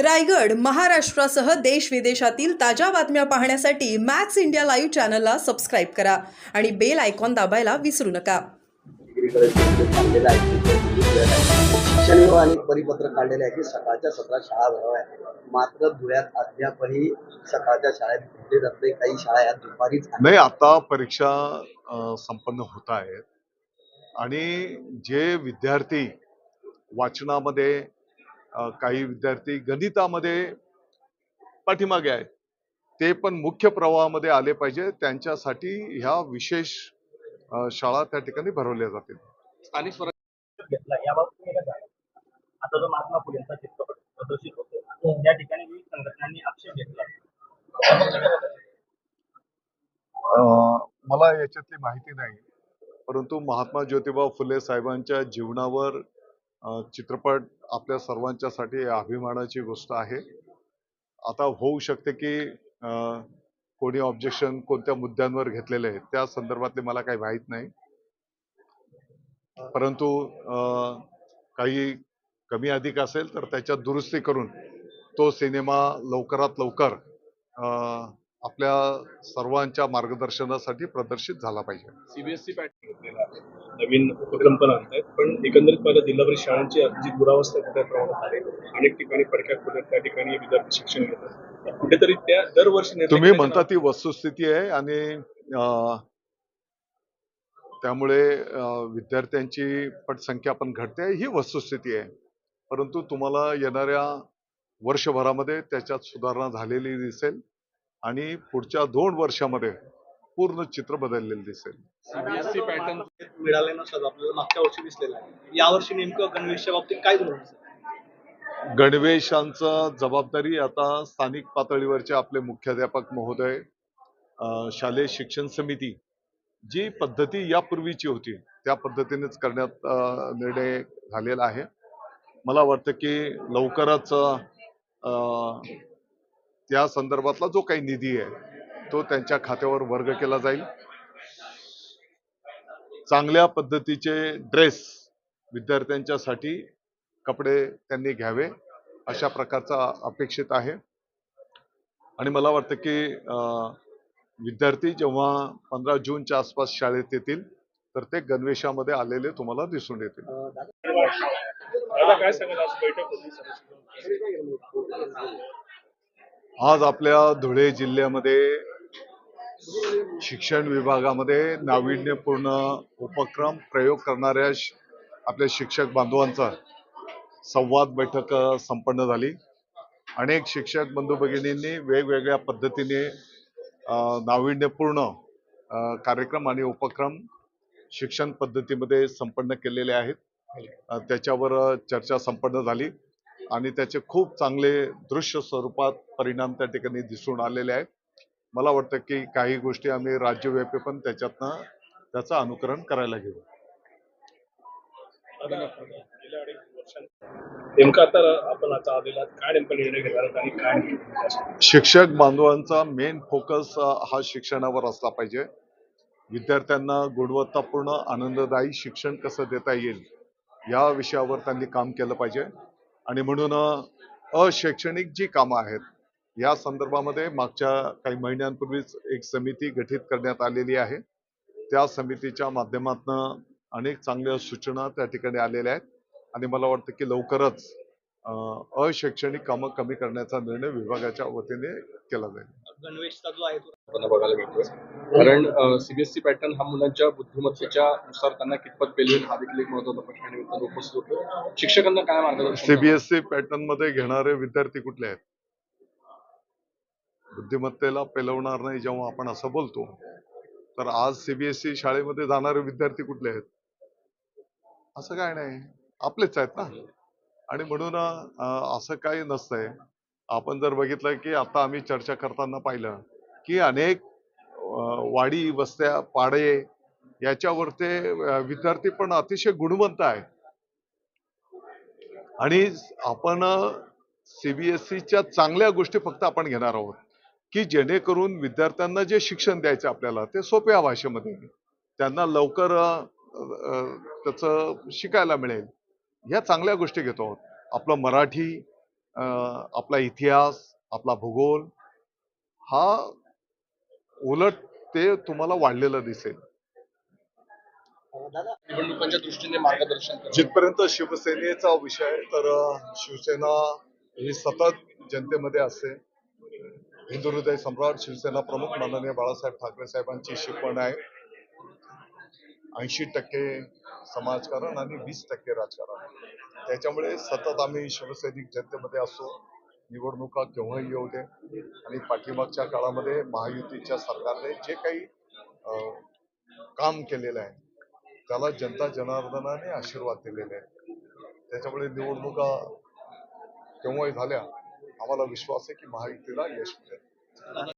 रायगड महाराष्ट्रासह देश विदेशातील ताज्या बातम्या पाहण्यासाठी मॅक्स इंडिया लाईव्ह चॅनलला सबस्क्राईब करा आणि बेल आयकॉन दाबायला विसरू नका. डिग्रीकडे काढलेलं आहे शिक्षण विभागाने परिपत्रक काढलेले आहे की सकाळच्या सत्रात शाळा भराव्या मात्र धुळ्यात अद्यापही सकाळच्या शाळेत भेटले जात नाही. काही शाळा या दुपारीच आहेत. नाही आता परीक्षा संपन्न होत आहेत. आणि जे विद्यार्थी वाचनामध्ये काही विद्यार्थी गणितामध्ये पाठीमागे आहेत. ते पण मुख्य प्रवाहामध्ये आले पाहिजे. त्यांच्यासाठी ह्या विशेष शाळा त्या ठिकाणी भरवल्या जातील. स्थानिक स्वराज्य घेतला. याबाबत तुम्ही काय सांगाल? आता जो महात्मा फुलेंचा चित्रपट प्रदर्शित होतो या ठिकाणी विविध संघटनांनी आक्षेप घेतला. मला याच्यातली माहिती नाही. परंतु महात्मा ज्योतिबा फुले साहेबांच्या जीवनावर चित्रपट आपल्या सर्वांच्यासाठी अभिमानाची गोष्ट आहे. आता होऊ शकते की कोणी ऑब्जेक्शन कोणत्या मुद्द्यांवर घेतलेले आहे त्या संदर्भातले मला काही माहीत नाही. परंतु काही कमी अधिक असेल तर त्याच्यात दुरुस्ती करून तो सिनेमा लवकरात लवकर आपल्या सर्वांच्या मार्गदर्शनासाठी प्रदर्शित झाला पाहिजे. सीबीएसई पॅटर्न घेतलेला आहे. नवीन उपक्रम पण आणतायत पण एकंदरीत मला जिल्हा परिषद शाळांची जी दुरावस्था मोठ्या प्रमाणात आहे. अनेक ठिकाणी पडक्या खोल्यात त्या ठिकाणी विद्यार्थी शिक्षण घेतात कुठेतरी त्या दरवर्षी तुम्ही म्हणता ती वस्तुस्थिती आहे आणि त्यामुळे विद्यार्थ्यांची पटसंख्या पण घटते. ही वस्तुस्थिती आहे. परंतु तुम्हाला येणाऱ्या वर्षभरामध्ये त्याच्यात सुधारणा झालेली दिसेल आणि पुढच्या दोन वर्षामध्ये पूर्ण चित्र बदललेलं दिसेल. सीबीएसई पॅटर्न मिळाले नसतात आपल्याला मागच्या वर्षी दिसलेला आहे. यावर्षी नेमकं गणवेशच्या बाबतीत काय धोरण असेल? गणवेशांचं जबाबदारी आता स्थानिक पातळीवरचे आपले मुख्याध्यापक महोदय शालेय शिक्षण समिती जी पद्धती यापूर्वीची होती त्या पद्धतीनेच करण्यात निर्णय झालेला आहे. मला वाटतं की लवकरच त्या संदर्भातला जो काही निधी आहे तो त्यांच्या खात्यावर वर्ग केला जाईल. चांगल्या पद्धतीचे ड्रेस विद्यार्थ्यांच्यासाठी कपडे त्यांनी घ्यावे अशा प्रकारचा अपेक्षित आहे. आणि मला वाटतं की विद्यार्थी जेव्हा पंधरा जूनच्या आसपास शाळेत येतील तर ते गणवेशामध्ये आलेले तुम्हाला दिसून येतील. आज आपल्या धुळे जिल्ह्यामध्ये शिक्षण विभागामध्ये नाविन्यपूर्ण उपक्रम प्रयोग करणाऱ्या आपल्या शिक्षक बांधवांचा संवाद बैठक संपन्न झाली. अनेक शिक्षक बंधू भगिनींनी वेगवेगळ्या पद्धतीने नाविन्यपूर्ण कार्यक्रम आणि उपक्रम शिक्षण पद्धतीमध्ये संपन्न केलेले आहेत. त्याच्यावर चर्चा संपन्न झाली आणि त्याचे खूप चांगले दृश्य स्वरूपात परिणाम त्या ठिकाणी दिसून आलेले आहेत. मला वाटतं की काही गोष्टी आम्ही राज्यव्यापी पण त्याच्यातनं त्याचं अनुकरण करायला घेऊ. दादा, गेल्या अडीच वर्षांत नेमकं आता आपण आता आलेला काय नेमका निर्णय घेणार आहात आणि काय नाही? शिक्षक बांधवांचा मेन फोकस हा शिक्षणावर असला पाहिजे. विद्यार्थ्यांना गुणवत्तापूर्ण आनंददायी शिक्षण कसं देता येईल या विषयावर त्यांनी काम केलं पाहिजे. आणि म्हणून अशैक्षणिक जी कामं आहेत या संदर्भामध्ये मागच्या काही महिन्यांपूर्वीच एक समिती गठीत करण्यात आलेली आहे. त्या समितीच्या माध्यमातून अनेक चांगल्या सूचना त्या ठिकाणी आलेल्या आहेत. आणि मला वाटतं की लवकरच अ, अशैक्षणिक कामं कमी करण्याचा निर्णय विभागाच्या वतीने केला जाईल. बघायला कारण सीबीएसई पॅटर्न हा मुलांच्या बुद्धिमत्तेच्या नुसार त्यांना कितपत पेलवेल हा देखील एक महत्त्वाचा प्रश्न आणि उत्तर उपस्थित होतो. शिक्षकांना काय मार्गदर्शन सीबीएसई पॅटर्नमध्ये घेणारे विद्यार्थी कुठले आहेत? बुद्धिमत्तेला पेलवणार नाही जेव्हा आपण असं बोलतो. तर आज सीबीएसई शाळेमध्ये जाणारे विद्यार्थी कुठले आहेत? असं काय नाही. आपलेच आहेत ना. आणि म्हणून असं काही नसतंय. आपण जर बघितलं की आता आम्ही चर्चा करताना पाहिलं की अनेक वाडी वस्त्या पाडे याच्यावर ते विद्यार्थी पण अतिशय गुणवंत आहेत. आणि आपण सीबीएसईच्या चांगल्या गोष्टी फक्त आपण घेणार आहोत. की जेणेकरून विद्यार्थ्यांना जे शिक्षण द्यायचं आपल्याला ते सोप्या भाषेमध्ये त्यांना लवकर त्याचं शिकायला मिळेल. ह्या चांगल्या गोष्टी घेतो आहोत. आपलं मराठी आपला इतिहास आपला भूगोल हा उलट ते तुम्हाला वाढलेलं दिसेल. निवडणुकांच्या दृष्टीने मार्गदर्शन. जिथपर्यंत शिवसेनेचा विषय तर शिवसेना ही सतत जनतेमध्ये असते. हिंदू हृदय सम्राट शिवसेना प्रमुख माननीय बाळासाहेब ठाकरे साहेबांची शिकवण आहे. ऐंशी टक्के समाजकारण आणि वीस टक्के राजकारण. त्याच्यामुळे सतत आम्ही शिवसैनिक जनतेमध्ये असतो. निवडणुका केव्हाही येऊ दे. आणि पाठीमागच्या काळामध्ये महायुतीच्या सरकारने जे काही काम केलेलं आहे त्याला जनता जनार्दनाने आशीर्वाद दिलेले आहेत. त्याच्यामुळे निवडणुका केव्हाही झाल्या आम्हाला विश्वास आहे की महायुतीला यश मिळेल.